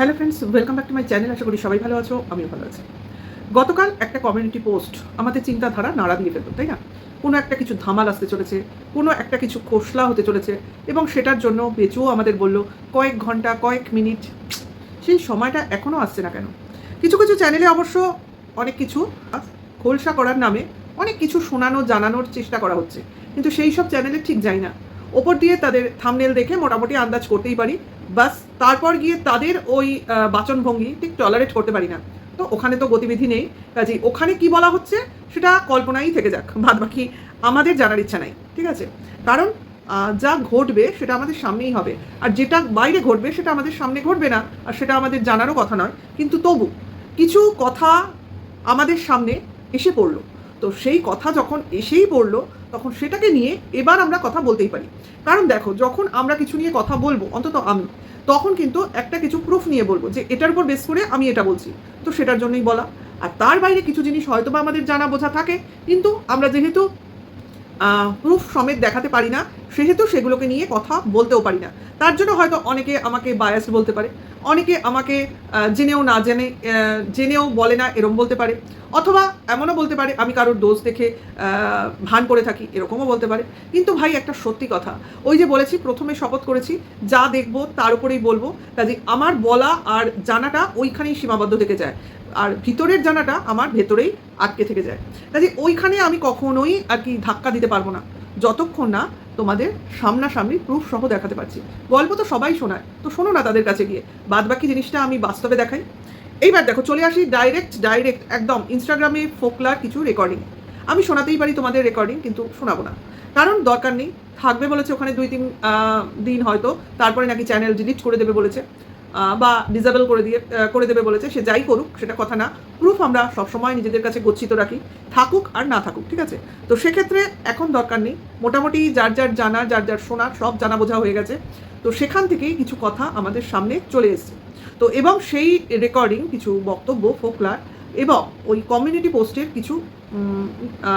Hello friends welcome back to my channel আশা করি সবাই ভালো আছো, আমিও ভালো আছি। গতকাল একটা কমিউনিটি পোস্ট আমাদের চিন্তাধারা নাড়া দিয়ে ফেলতো তাই না? কোনো একটা কিছু ধামাল আসতে চলেছে, কোনো একটা কিছু খোসলা হতে চলেছে, এবং সেটার জন্য বেচুও আমাদের বলল, কয়েক ঘণ্টা, কয়েক মিনিট, সেই সময়টা এখনও আসছে না কেন? কিছু কিছু চ্যানেলে অবশ্য অনেক কিছু খোলসা করার নামে অনেক কিছু শোনানো, জানানোর চেষ্টা করা হচ্ছে, কিন্তু সেই সব চ্যানেলে ঠিক যাই না। ওপর দিয়ে তাদের থামনেল দেখে মোটামুটি আন্দাজ করতেই পারি বাস, তারপর গিয়ে তাদের ওই বাচনভঙ্গি ঠিক টলারেট করতে পারি না। তো ওখানে তো গতিবিধি নেই। কাজেই ওখানে কি বলা হচ্ছে সেটা কল্পনাই থেকে যাক বাদ বাকি আমাদের জানার ইচ্ছা নাই, ঠিক আছে? কারণ যা ঘটবে সেটা আমাদের সামনেই হবে। আর যেটা বাইরে ঘটবে সেটা আমাদের সামনে ঘটবে না, আর সেটা আমাদের জানারও কথা নয়। কিন্তু তবু কিছু কথা আমাদের সামনে এসে পড়ল। তো সেই কথা যখন এসেই পড়ল তখন সেটাকে নিয়ে এবার আমরা কথা বলতেই পারি। কারণ দেখো, যখন আমরা কিছু নিয়ে কথা বলব, অন্তত আমি, তখন কিন্তু একটা কিছু প্রুফ নিয়ে বলব যে এটার উপর বেস করে আমি এটা বলছি। তো সেটার জন্যই বলা। আর তার বাইরে কিছু জিনিস হয়তো বা আমাদের জানা বোঝা থাকে, কিন্তু আমরা যেহেতু প্রুফ সমেত দেখাতে পারি না, সেহেতু সেগুলোকে নিয়ে কথা বলতেও পারি না। তার জন্য হয়তো অনেকে আমাকে বায়াস বলতে পারে। অনেকে আমাকে জেনেও না জেনে জেনেও বলে না, এরম বলতে পারে। অথবা এমনও বলতে পারে, আমি কারোর দোষ দেখে ভান করে থাকি, এরকমও বলতে পারে। কিন্তু ভাই, একটা সত্যি কথা। ওই যে বলেছি, প্রথমে শপথ করেছি, যা দেখব, তার উপরেই বলব। কাজে আমার বলা আর জানাটা ওইখানেই সীমাবদ্ধ থেকে যায়। আর ভিতরের জানাটা আমার ভেতরেই আটকে থেকে যায়। কাজে ওইখানে আমি কখনোই আর কি ধাক্কা দিতে পারব না। যতক্ষণ না তোমাদের সামনাসামনি প্রুফ সহ দেখাতে পারছি। গল্প তো সবাই শোনায়, তো শোনো না তাদের কাছে গিয়ে। বাদ বাকি জিনিসটা আমি বাস্তবে দেখাই। এইবার দেখো, চলে আসি ডাইরেক্ট ডাইরেক্ট একদম ইনস্টাগ্রামে ফোকলার কিছু রেকর্ডিং আমি শোনাতেই পারি তোমাদের রেকর্ডিং কিন্তু শোনাবো না। কারণ দরকার নেই, থাকবে বলেছে ওখানে দুই তিন দিন হয়তো, তারপরে নাকি চ্যানেল ডিলিট করে দেবে বলেছে। বা ডিসেবল করে দিয়ে করে দেবে বলেছে, সে যাই করুক, সেটা কথা না। প্রুফ আমরা সবসময় নিজেদের কাছে গচ্ছিত রাখি, থাকুক আর না থাকুক, ঠিক আছে? তো সেক্ষেত্রে এখন দরকার নেই। মোটামুটি যার যার জানা, যার যার শোনা, সব জানা বোঝা হয়ে গেছে। তো সেখান থেকেই কিছু কথা আমাদের সামনে চলে এসেছে। তো এবং সেই রেকর্ডিং কিছু বক্তব্য, ফোকলার এবং ওই কমিউনিটি পোস্টের কিছু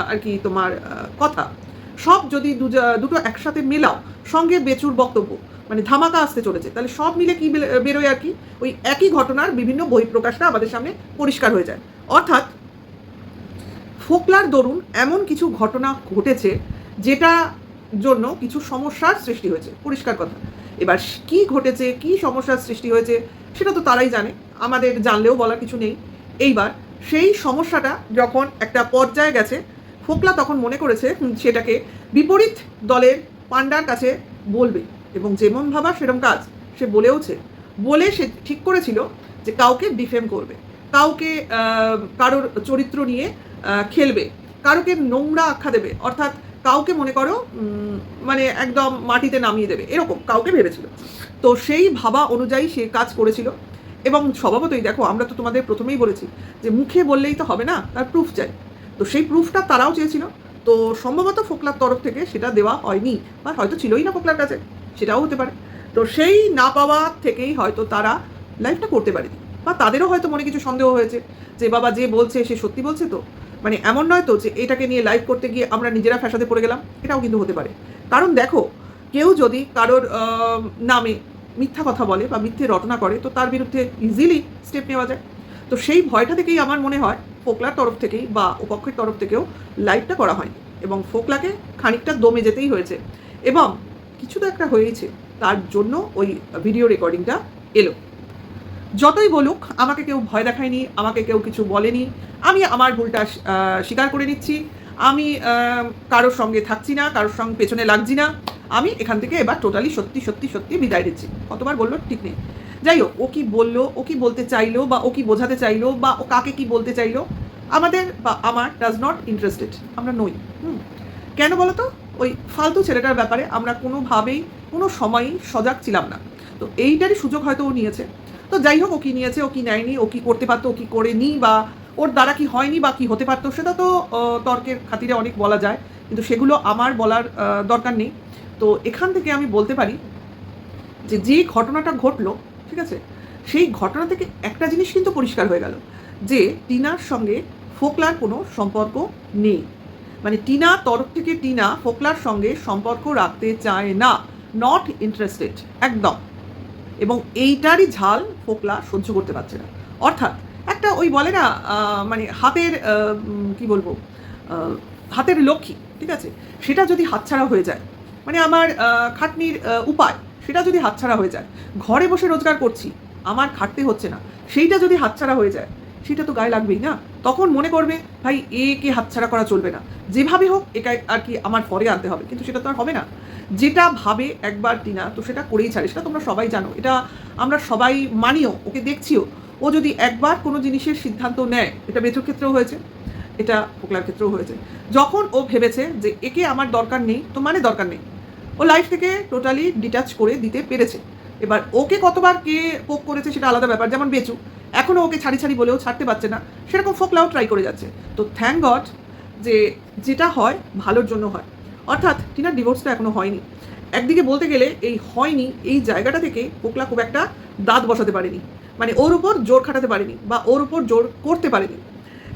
আর কি তোমার কথা। সব যদি দুটো একসাথে মেলাও, সঙ্গে বেচুর বক্তব্য মানে ধামাকা আসতে চলেছে, তাহলে সব মিলে কি বেরোয় আর কি? ওই একই ঘটনার বিভিন্ন বহিঃপ্রকাশটা আমাদের সামনে পরিষ্কার হয়ে যায়। অর্থাৎ, ফোকলার দরুন এমন কিছু ঘটনা ঘটেছে, যেটা জন্য কিছু সমস্যার সৃষ্টি হয়েছে। পরিষ্কার কথা। এবার কি ঘটেছে, কি সমস্যার সৃষ্টি হয়েছে, সেটা তো তারাই জানে। আমাদের জানলেও বলার কিছু নেই। এইবার সেই সমস্যাটা যখন একটা পর্যায়ে গেছে ফোকলা তখন মনে করেছে সেটাকে বিপরীত দলের পান্ডার কাছে বলবে এবং যেমন ভাবা সেরম কাজ সে বলেওছে। বলে সে ঠিক করেছিল যে কাউকে ডিফেম করবে, কাউকে কারোর চরিত্র নিয়ে খেলবে, কারোকে নোংরা আখ্যা দেবে, অর্থাৎ কাউকে মনে করো মানে একদম মাটিতে নামিয়ে দেবে, এরকম কাউকে ভেবেছিল। তো সেই ভাবা অনুযায়ী সে কাজ করেছিল এবং স্বভাবতই দেখো, আমরা তো তোমাদের প্রথমেই বলেছি যে মুখে বললেই তো হবে না, তার প্রুফ চাই। তো সেই প্রুফটা তারাও চেয়েছিল। তো সম্ভবত ফোকলার তরফ থেকে সেটা দেওয়া হয়নি বা হয়তো ছিলই না ফোকলার কাছে, সেটাও হতে পারে। তো সেই না পাওয়া থেকেই হয়তো তারা লাইফটা করতে পারেনি বা তাদেরও হয়তো মনে কিছু সন্দেহ হয়েছে যে বাবা যে বলছে সে সত্যি বলছে তো? মানে এমন নয় তো যে এটাকে নিয়ে লাইভ করতে গিয়ে আমরা নিজেরা ফ্যাসাদে পড়ে গেলাম? এটাও কিন্তু হতে পারে। কারণ দেখো, কেউ যদি কারোর নামে মিথ্যা কথা বলে বা মিথ্যে রটনা করে, তো তার বিরুদ্ধে ইজিলি স্টেপ নেওয়া যায়। তো সেই ভয়টা থেকেই আমার মনে হয় ফোকলার তরফ থেকেই বা উপক্ষের তরফ থেকেও লাইভটা করা হয়নি এবং ফোকলাকে খানিকটা দমে যেতেই হয়েছে এবং কিছু তো একটা হয়েছে তার জন্য ওই ভিডিও রেকর্ডিংটা এলো। যতই বলুক, আমাকে কেউ ভয় দেখায়নি, আমাকে কেউ কিছু বলেনি, আমি আমার ভুলটা স্বীকার করে নিচ্ছি, আমি কারোর সঙ্গে থাকছি না, কারোর সঙ্গে পেছনে লাগছি না, আমি এখান থেকে এবার টোটালি সত্যি সত্যি সত্যি বিদায় দিচ্ছি কতবার বলল? ঠিক নেই। যাই হোক, ও কি বলল, ও কি বলতে চাইলো, বা ও কি বোঝাতে চাইলো, বা ও কাকে কি বলতে চাইলো, আমাদের বা আমার ডাজ নট ইন্টারেস্টেড আমরা নই, হুম। কেন বলো তো ওই ফালতু ছেলেটার ব্যাপারে আমরা কোনোভাবেই, কোনো সময়ই সজাগ ছিলাম না। তো এইটারই সুযোগ হয়তো ও নিয়েছে। তো যাই হোক, ও কি নিয়েছে, ও কি নেয়নি, ও কি করতে পারতো, ও কি করেনি, বা ওর দ্বারা কি হয়নি, বা কি হতে পারতো, সেটা তো তর্কের খাতিরে অনেক বলা যায়। কিন্তু সেগুলো আমার বলার দরকার নেই। তো এখান থেকে আমি বলতে পারি যে যে ঘটনাটা ঘটলো ঠিক আছে? সেই ঘটনা থেকে একটা জিনিস কিন্তু পরিষ্কার হয়ে গেল, যে টিনার সঙ্গে ফোকলার কোনো সম্পর্ক নেই। মানে টিনা তরফ থেকে টিনা ফোকলার সঙ্গে সম্পর্ক রাখতে চায় না নট ইন্টারেস্টেড একদম। এবং এইটারই ঝাল ফোকলা সহ্য করতে পারছে না। অর্থাৎ একটা ওই বলে না মানে হাতের কি বলব হাতের লক্ষ্মী, ঠিক আছে? সেটা যদি হাতছাড়া হয়ে যায় মানে আমার খাটনির উপায় সেটা যদি হাতছাড়া হয়ে যায়। ঘরে বসে রোজগার করছি, আমার খাটতে হচ্ছে না। সেইটা যদি হাতছাড়া হয়ে যায়, সেটা তো গায়ে লাগবেই না? তখন মনে করবে, ভাই, একে হাতছাড়া করা চলবে না। যেভাবে হোক, একে আর কি আমার পরে আনতে হবে, কিন্তু সেটা তো আর হবে না। যেটা ভাবে একবার টিনা, তো সেটা করেই ছাড়ে। সেটা তোমরা সবাই জানো। এটা আমরা সবাই মানিও, ওকে দেখছিও। ও যদি একবার কোনো জিনিসের সিদ্ধান্ত নেয়, এটা বেচুর ক্ষেত্রেও হয়েছে, এটা পোকলার ক্ষেত্রেও হয়েছে। যখন ও ভেবেছে যে একে আমার দরকার নেই, তো মানে দরকার নেই। ও লাইফ থেকে টোটালি ডিটাচ করে দিতে পেরেছে। এবার ওকে কতবার কে পোক করেছে সেটা আলাদা ব্যাপার, যেমন বেচু। এখনও ওকে ছাড়ি ছাড়ি বলেও ছাড়তে পারছে না। সেরকম ফোকলাও ট্রাই করে যাচ্ছে। তো থ্যাংক গড যে যেটা হয়, ভালোর জন্য হয়। অর্থাৎ টিনার ডিভোর্সটা এখনও হয়নি। একদিকে বলতে গেলে এই হয়নি, এই জায়গাটা থেকে পোকলা খুব একটা দাঁত বসাতে পারেনি। মানে ওর উপর জোর খাটাতে পারেনি বা ওর উপর জোর করতে পারেনি।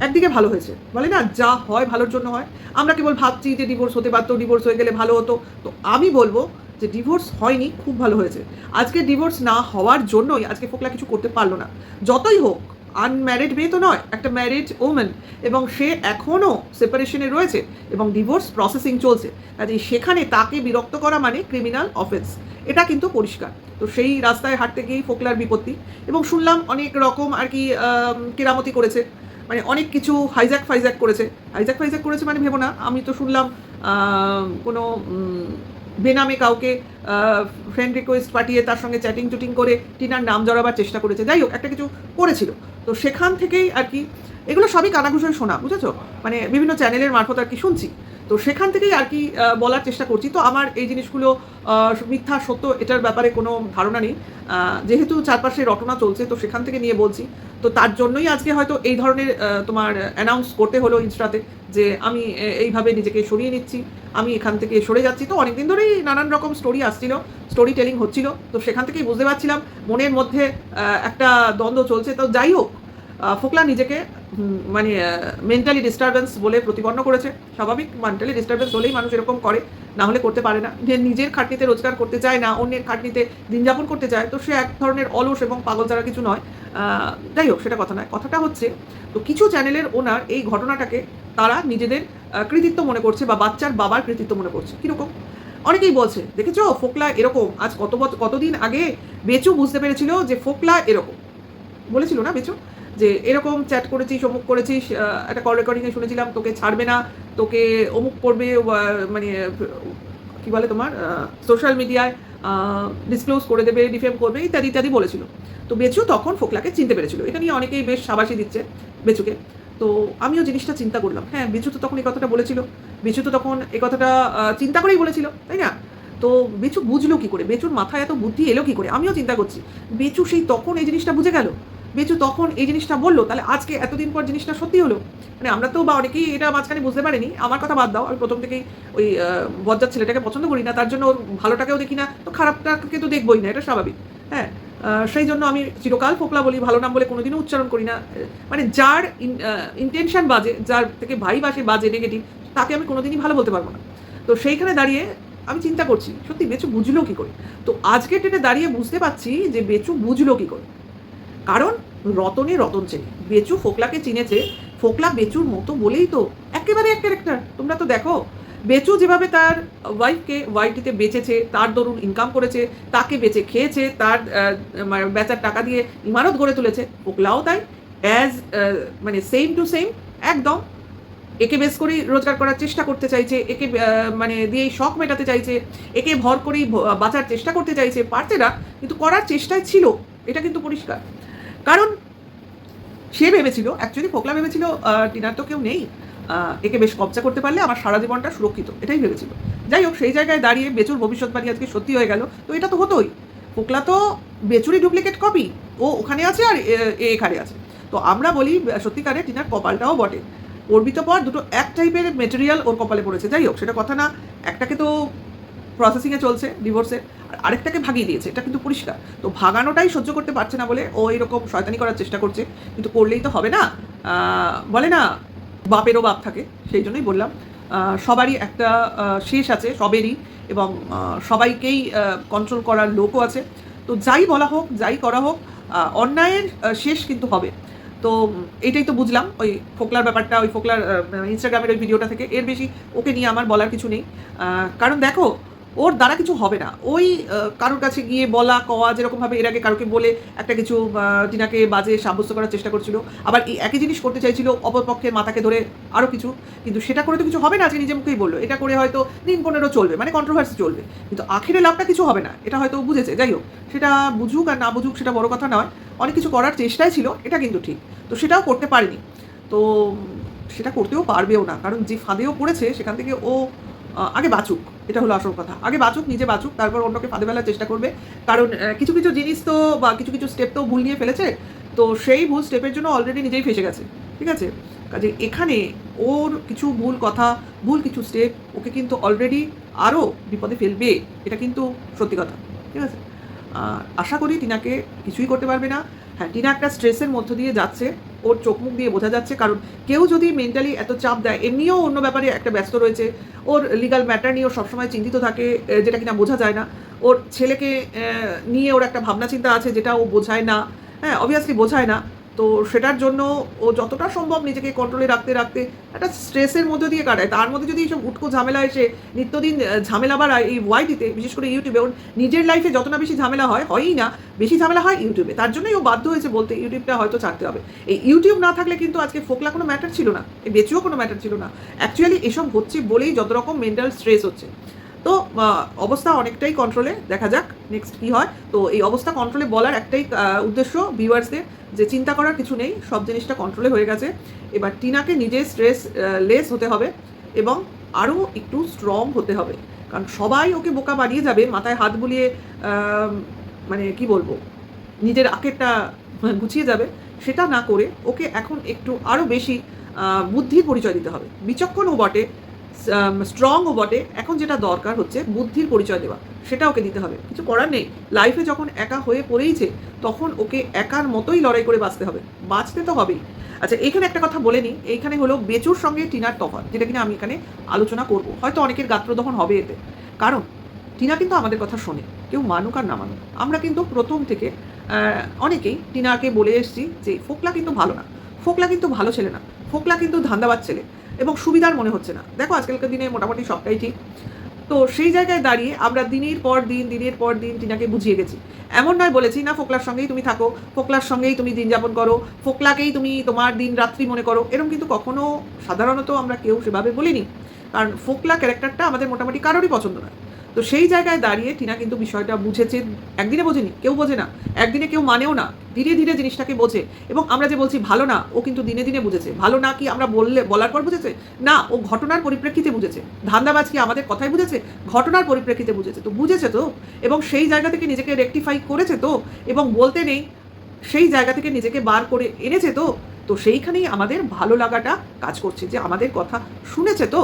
একদিকে ভালো হয়েছে। বলে না, যা হয় ভালোর জন্য হয়। আমরা কেবল ভাবছি যে ডিভোর্স হতে পারতো ডিভোর্স হয়ে গেলে ভালো হতো। তো আমি বলব যে ডিভোর্স হয়নি, খুব ভালো হয়েছে। আজকে ডিভোর্স না হওয়ার জন্যই আজকে ফোকলা কিছু করতে পারল না। যতই হোক আনম্যারিড মেয়ে তো নয়, একটা ম্যারিড ওমেন এবং সে এখনও সেপারেশনে রয়েছে এবং ডিভোর্স প্রসেসিং চলছে। কাজেই সেখানে তাকে বিরক্ত করা মানে ক্রিমিনাল অফেন্স এটা কিন্তু পরিষ্কার। তো সেই রাস্তায় হাঁটতে গিয়েই ফোকলার বিপত্তি। এবং শুনলাম অনেক রকম আর কি কেরামতি করেছে। মানে অনেক কিছু হাইজ্যাক ফাইজ্যাক করেছে। হাইজ্যাক ফাইজ্যাক করেছে মানে ভেবো না, আমি তো শুনলাম কোনো বেনামে কাউকে ফ্রেন্ড রিকোয়েস্ট পাঠিয়ে তার সঙ্গে চ্যাটিং চুটিং করে টিনার নাম জড়াবার চেষ্টা করেছে। যাই হোক, একটা কিছু করেছিল। তো সেখান থেকেই আর কি, এগুলো সবই কানাঘুষোয় শোনা বুঝেছ? মানে বিভিন্ন চ্যানেলের মারফত আর কি শুনছি। তো সেখান থেকেই আর কি বলার চেষ্টা করছি। তো আমার এই জিনিসগুলো মিথ্যা, সত্য, এটার ব্যাপারে কোনো ধারণা নেই। যেহেতু চারপাশে রটনা চলছে, তো সেখান থেকে নিয়ে বলছি। তো তার জন্যই আজকে হয়তো এই ধরনের তোমার অ্যানাউন্স করতে হলো ইনস্টাতে যে আমি এইভাবে নিজেকে সরিয়ে নিচ্ছি, আমি এখান থেকে সরে যাচ্ছি। তো অনেকদিন ধরেই নানান রকম স্টোরি আসছিল স্টোরি টেলিং হচ্ছিল। তো সেখান থেকেই বুঝতে পারছিলাম, মনের মধ্যে একটা দ্বন্দ্ব চলছে। তো যাই হোক ফোকলা নিজেকে মানে মেন্টালি ডিস্টারবেন্স বলে প্রতিপন্ন করেছে। স্বাভাবিক মেন্টালি ডিস্টারবেন্স হলেই মানুষ এরকম করে, না হলে করতে পারে না। যে নিজের খাটনিতে রোজগার করতে চায় না, অন্যের খাটনিতে দিন যাপন করতে চায়, তো সে এক ধরনের অলস এবং পাগল ছাড়া কিছু নয়। যাই হোক, সেটা কথা নয়। কথাটা হচ্ছে, তো কিছু চ্যানেলের ওনার এই ঘটনাটাকে তারা নিজেদের কৃতিত্ব মনে করছে বা বাচ্চার বাবার কৃতিত্ব মনে করছে। কীরকম? অনেকেই বলছে, দেখেছ, ফোকলা এরকম? আজ কত কতদিন আগে বেচু বুঝতে পেরেছিল যে ফোকলা এরকম? বলেছিল না বেচু? যে এরকম চ্যাট করেছিস, অমুক করেছিস একটা কল রেকর্ডিংয়ে শুনেছিলাম, তোকে ছাড়বে না, তোকে অমুক করবে মানে কি বলে তোমার সোশ্যাল মিডিয়ায় ডিসক্লোজ করে দেবে ডিফেম করবে, ইত্যাদি ইত্যাদি বলেছিল। তো বেচু তখন ফোকলাকে চিনতে পেরেছিল। এটা নিয়ে অনেকেই বেশ সাবাসী দিচ্ছে বেচুকে। তো আমিও জিনিসটা চিন্তা করলাম। হ্যাঁ বেচু তো তখন এই কথাটা বলেছিল। বেচু তো তখন এই কথাটা চিন্তা করেই বলেছিল, তাই না? তো বেচু বুঝলো কি করে? বেচুর মাথায় এত বুদ্ধি এলো কি করে? আমিও চিন্তা করছি। বেচু সেই তখন এই জিনিসটা বুঝে গেল। বেচু তখন এই জিনিসটা বলল তাহলে আজকে এতদিন পর জিনিসটা সত্যি হলো? মানে আমরা তো বা অনেকেই এটা মাঝখানে বুঝতে পারিনি আমার কথা বাদ দাও আমি প্রথম থেকেই ওই আহ, বজ্জাত ছেলেটাকে পছন্দ করি না তার জন্য ভালোটাকেও দেখি না তো খারাপটাকে তো দেখবই না এটা স্বাভাবিক হ্যাঁ সেই জন্য আমি চিরকাল ফোকলা বলি ভালো নাম বলে কোনোদিনও উচ্চারণ করি না মানে যার ইন্টেনশন বাজে যার থেকে ভাই বাসে বাজে নেগেটিভ তাকে আমি কোনোদিনই ভালো বলতে পারব না। তো সেইখানে দাঁড়িয়ে আমি চিন্তা করছি সত্যি বেচু বুঝলো কি করে? তো আজকে টেনে দাঁড়িয়ে বুঝতে পারছি যে বেচু বুঝলো কি করে? কারণ রতনে রতন চেনে। বেচু ফোকলাকে চিনেছে, ফোকলা বেচুর মতো বলেই তো একেবারে এক ক্যারেক্টার তোমরা তো দেখো, বেচু যেভাবে তার ওয়াইফকে ওয়াইটিতে বেচেছে, তার দরুন ইনকাম করেছে, তাকে বেচে খেয়েছে, তার বেচার টাকা দিয়ে ইমারত গড়ে তুলেছে, ফোকলাও তাই। অ্যাজ মানে সেম টু সেম একদম। একে বেশ করেই রোজগার করার চেষ্টা করতে চাইছে, একে মানে দিয়েই শখ মেটাতে চাইছে, একে ভর করেই বাঁচার চেষ্টা করতে চাইছে, পারছে না, কিন্তু করার চেষ্টায় ছিল। এটা কিন্তু পরিষ্কার। কারণ সে ভেবেছিল অ্যাকচুয়ালি ফোকলা ভেবেছিল টিনার তো কেউ নেই। একে বেশ কবজা করতে পারলে আমার সারা জীবনটা সুরক্ষিত, এটাই ভেবেছিল। যাই হোক, সেই জায়গায় দাঁড়িয়ে বেচুর ভবিষ্যৎবাণী আজকে সত্যি হয়ে গেল। তো এটা তো হতোই। ফোকলা তো বেচুরই ডুপ্লিকেট কপি ও ওখানে আছে আর এ- এখানে আছে। তো আমরা বলি সত্যিকারে টিনার কপালটাও বটে। অর্বিত পর দুটো এক টাইপের মেটেরিয়াল ওর কপালে পড়েছে। যাই হোক, সেটা কথা না। একটাকে তো প্রসেসিংয়ে চলছে ডিভোর্সের আর আরেকটাকে ভাগিয়ে দিয়েছে, এটা কিন্তু পরিষ্কার। তো ভাগানোটাই সহ্য করতে পারছে না বলে ও এরকম শয়তানি করার চেষ্টা করছে, কিন্তু করলেই তো হবে না। বলে না, বাপেরও বাপ থাকে, সেই জন্যই বললাম। সবারই একটা শেষ আছে, সবেরই, এবং সবাইকেই কন্ট্রোল করার লোকও আছে। তো যাই বলা হোক, যাই করা হোক অন্যায়ের শেষ কিন্তু হবে। তো এটাই তো বুঝলাম, ওই ফোকলার ব্যাপারটা, ওই ফোকলার ইনস্টাগ্রামের ওই ভিডিওটা থেকে। এর বেশি ওকে নিয়ে আমার বলার কিছু নেই। কারণ দেখো ওর দ্বারা কিছু হবে না। ওই কারোর কাছে গিয়ে বলা, কওয়া যেরকমভাবে এর আগে কারোকে বলে একটা কিছু টিনাকে বাজে সাব্যস্ত করার চেষ্টা করছিল। আবার এই একই জিনিস করতে চাইছিল অপরপক্ষের মাথাকে ধরে আরও কিছু। কিন্তু সেটা করে তো কিছু হবে না আজকে নিজে মুখেই বলল। এটা করে হয়তো দিন পনেরো চলবে মানে কন্ট্রোভার্সি চলবে। কিন্তু আখেরে লাভটা কিছু হবে না, এটা হয়তো বুঝেছে। যাই হোক, সেটা বুঝুক আর না বুঝুক সেটা বড় কথা নয়। অনেক কিছু করার চেষ্টাই ছিল, এটা কিন্তু ঠিক। তো সেটাও করতে পারেনি। তো সেটা করতেও পারবেও না। কারণ যে ফাঁদেও পড়েছে, সেখান থেকে ও আগে বাঁচুক, এটা হলো আসল কথা। আগে বাঁচুক, নিজে বাঁচুক, তারপর অন্যকে ফাঁদে ফেলার চেষ্টা করবে। কারণ কিছু কিছু জিনিস তো, বা কিছু কিছু স্টেপ তো ভুল নিয়ে ফেলেছে, তো সেই ভুল স্টেপের জন্য অলরেডি নিজেই ফেসে গেছে, ঠিক আছে? কাজে এখানে ওর কিছু ভুল কথা, ভুল কিছু স্টেপ ওকে কিন্তু অলরেডি আরও বিপদে ফেলবে, এটা কিন্তু সত্যি কথা, ঠিক আছে? আশা করি টিনাকে কিছুই করতে পারবে না। হ্যাঁ টিনা একটা স্ট্রেসের মধ্য দিয়ে যাচ্ছে ওর চোখ মুখ দিয়ে বোঝা যাচ্ছে। কারণ কেউ যদি মেন্টালি এত চাপ দেয়, এমনিও অন্য ব্যাপারে একটা ব্যস্ত রয়েছে। ওর লিগাল ম্যাটার নিয়ে ওর সবসময় চিন্তিত থাকে যেটা কিনা বোঝা যায় না। ওর ছেলেকে নিয়ে ওর একটা ভাবনা চিন্তা আছে, যেটা ও বোঝায় না। হ্যাঁ অবভিয়াসলি বোঝায় না। তো সেটার জন্য ও যতটা সম্ভব নিজেকে কন্ট্রোলে রাখতে রাখতে একটা স্ট্রেসের মধ্যে দিয়ে কাটায়। তার মধ্যে যদি এইসব উটকো ঝামেলা এসে নিত্যদিন ঝামেলা বাড়ায় এই ওয়াইটিতে বিশেষ করে ইউটিউবে ওর নিজের লাইফে যত না বেশি ঝামেলা হয়, হয়ই না, বেশি ঝামেলা হয় ইউটিউবে তার জন্যই ও বাধ্য হয়েছে বলতে ইউটিউবটা হয়তো ছাড়তে হবে। এই ইউটিউব না থাকলে কিন্তু আজকে ফোকলা কোনো ম্যাটার ছিল না, এই বেচুও কোনো ম্যাটার ছিল না। অ্যাকচুয়ালি এসব হচ্ছে বলেই যত রকম মেন্টাল স্ট্রেস হচ্ছে। তো অবস্থা অনেকটাই কন্ট্রোলে দেখা যাক নেক্সট কি হয়। তো, এই অবস্থা কন্ট্রোলে বলার একটাই উদ্দেশ্য ভিউয়ার্সদের যে চিন্তা করার কিছু নেই, সব জিনিসটা কন্ট্রোলে হয়ে গেছে। এবার টিনাকে নিজে স্ট্রেস লেস হতে হবে এবং আরও একটু স্ট্রং হতে হবে। কারণ সবাই ওকে বোকা বানিয়ে যাবে, মাথায় হাত বুলিয়ে মানে কি বলব, নিজের আকেরটা গুছিয়ে যাবে। সেটা না করে ওকে এখন একটু আরও বেশি বুদ্ধির পরিচয় দিতে হবে। বিচক্ষণও বটে। স্ট্রংও বটে। এখন যেটা দরকার হচ্ছে বুদ্ধির পরিচয় দেওয়া। সেটা ওকে দিতে হবে। কিছু করার নেই। লাইফে যখন একা হয়ে পড়েইছে, তখন ওকে একার মতোই লড়াই করে বাঁচতে হবে। বাঁচতে তো হবেই। আচ্ছা এখানে একটা কথা বলে নিই। এইখানে হলো বেচুর সঙ্গে টিনার তফাৎ, যেটা কিনা আমি এখানে আলোচনা করব। হয়তো অনেকের গাত্রদহন হবে এতে। কারণ, টিনা কিন্তু আমাদের কথা শোনে। কেউ মানুক আর না মানুক। আমরা কিন্তু প্রথম থেকে অনেকেই টিনাকে বলে এসেছি যে, ফোকলা কিন্তু ভালো না। ফোকলা কিন্তু ভালো ছেলে না। ফোকলা কিন্তু ধান্দাবাজ ছেলে। এবং সুবিধার মনে হচ্ছে না। দেখো, আজকালকার দিনে মোটামুটি সবটাই ঠিক। তো সেই জায়গায় দাঁড়িয়ে আমরা দিনের পর দিন, দিনের পর দিন টিনাকে বুঝিয়ে গেছি। এমন নয় বলেছি, না, ফোকলার সঙ্গেই তুমি থাকো। ফোকলার সঙ্গেই তুমি দিন যাপন করো। ফোকলাকেই তুমি তোমার দিন রাত্রি মনে করো। এরকম কিন্তু কখনো সাধারণত আমরা কেউ সেভাবে বলিনি। কারণ ফোকলা ক্যারেক্টারটা আমাদের মোটামুটি কারোরই পছন্দ নয়। তো সেই জায়গায় দাঁড়িয়ে টিনা কিন্তু বিষয়টা বুঝেছে, একদিনে বোঝেনি, কেউ বোঝে না, একদিনে কেউ মানেও না, ধীরে ধীরে জিনিসটাকে বোঝে। এবং আমরা যে বলছি ভালো না, ও কিন্তু দিনে দিনে বুঝেছে, ভালো না কি আমরা বললে, বলার পর বুঝেছে? না, ও ঘটনার পরিপ্রেক্ষিতে বুঝেছে, ধান্দাবাজ কি আমাদের কথাই বুঝেছে? ঘটনার পরিপ্রেক্ষিতে বুঝেছে, তো বুঝেছে তো? এবং সেই জায়গা থেকে নিজেকে রেকটিফাই করেছে তো? এবং বলতে নেই, সেই জায়গা থেকে নিজেকে বার করে এনেছে তো? তো সেইখানেই আমাদের ভালো লাগাটা কাজ করছে, যে আমাদের কথা শুনেছে তো?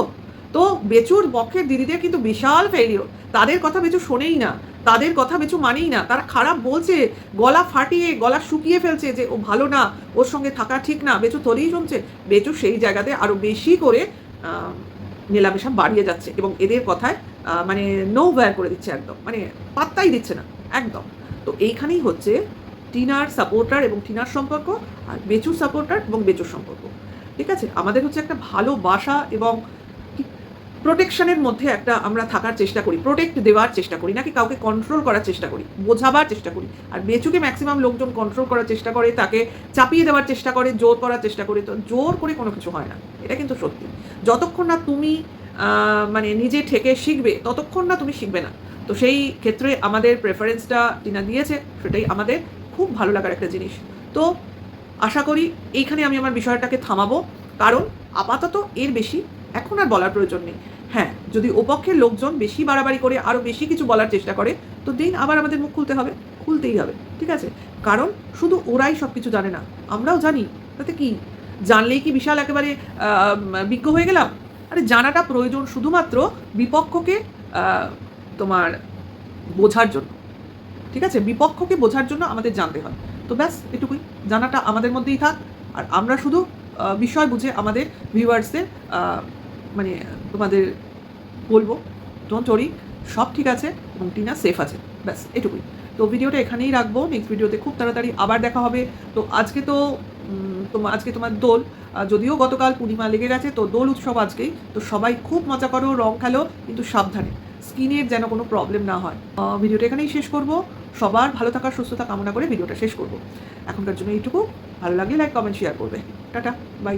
তো বেচুর পক্ষের দিদিদের কিন্তু বিশাল ফেলিওর তাদের কথা বেচু শোনেই না, তাদের কথা বেচু মানেই না। তারা খারাপ বলছে, গলা ফাটিয়ে, গলা শুকিয়ে ফেলছে যে, ও ভালো না, ওর সঙ্গে থাকা ঠিক না। বেচু তোরই শুনছে বেচু সেই জায়গাতে আরও বেশি করে মেলামেশা বাড়িয়ে যাচ্ছে এবং এদের কথায় মানে নো ব্যয় করে দিচ্ছে একদম। মানে পাত্তাই দিচ্ছে না, একদম। তো এইখানেই হচ্ছে টিনার সাপোর্টার এবং টিনার সম্পর্ক, আর বেচুর সাপোর্টার এবং বেচুর সম্পর্ক। ঠিক আছে? আমাদের হচ্ছে একটা ভালোবাসা এবং প্রোটেকশনের মধ্যে একটা আমরা থাকার চেষ্টা করি প্রোটেক্ট দেওয়ার চেষ্টা করি, নাকি কাউকে কন্ট্রোল করার চেষ্টা করি, বোঝাবার চেষ্টা করি। আর বেচুকে ম্যাক্সিমাম লোকজন কন্ট্রোল করার চেষ্টা করে, তাকে চাপিয়ে দেওয়ার চেষ্টা করে, জোর করার চেষ্টা করে, তো জোর করে কোনো কিছু হয় না, এটা কিন্তু সত্যি। যতক্ষণ না তুমি মানে নিজে ঠেকে শিখবে, ততক্ষণ না তুমি শিখবে না। তো সেই ক্ষেত্রে আমাদের প্রেফারেন্সটা টিনা দিয়েছে, সেটাই আমাদের খুব ভালো লাগার একটা জিনিস। তো আশা করি এইখানে আমি আমার বিষয়টাকে থামাবো, কারণ আপাতত এর বেশি এখন আর বলার প্রয়োজন নেই। যদি ওপক্ষের লোকজন বেশি বাড়াবাড়ি করে আরও বেশি কিছু বলার চেষ্টা করে, তো দিন আবার আমাদের মুখ খুলতে হবে। খুলতেই হবে, ঠিক আছে? কারণ শুধু ওরাই সব কিছু জানে না, আমরাও জানি। তাতে কি? জানলেই কি বিশাল একেবারে বিজ্ঞ হয়ে গেলাম? আরে জানাটা প্রয়োজন শুধুমাত্র বিপক্ষকে তোমার বোঝার জন্য। ঠিক আছে? বিপক্ষকে বোঝার জন্য আমাদের জানতে হয়। তো ব্যাস, এটুকুই। জানাটা আমাদের মধ্যেই থাক। আর আমরা শুধু বিষয় বুঝে আমাদের ভিউয়ার্সদের মানে তোমাদের বলব ডোন্ট ওরি সব ঠিক আছে এবং টিনা সেফ আছে, ব্যাস, এটুকুই। তো ভিডিওটা এখানেই রাখব নেক্সট ভিডিওতে খুব তাড়াতাড়ি আবার দেখা হবে। তো আজকে তো তোমার আজকে তোমার দোল যদিও গতকাল পূর্ণিমা লেগে গেছে, তো দোল উৎসব আজকেই। তো সবাই খুব মজা করো, রং খেলো, কিন্তু সাবধানে। স্কিনের যেন কোনো প্রবলেম না হয়। ভিডিওটা এখানেই শেষ করব। সবার ভালো থাকার সুস্থতা কামনা করে ভিডিওটা শেষ করব। এখনকার জন্য এইটুকু। ভালো লাগলে লাইক কমেন্ট শেয়ার করবে। Tata bye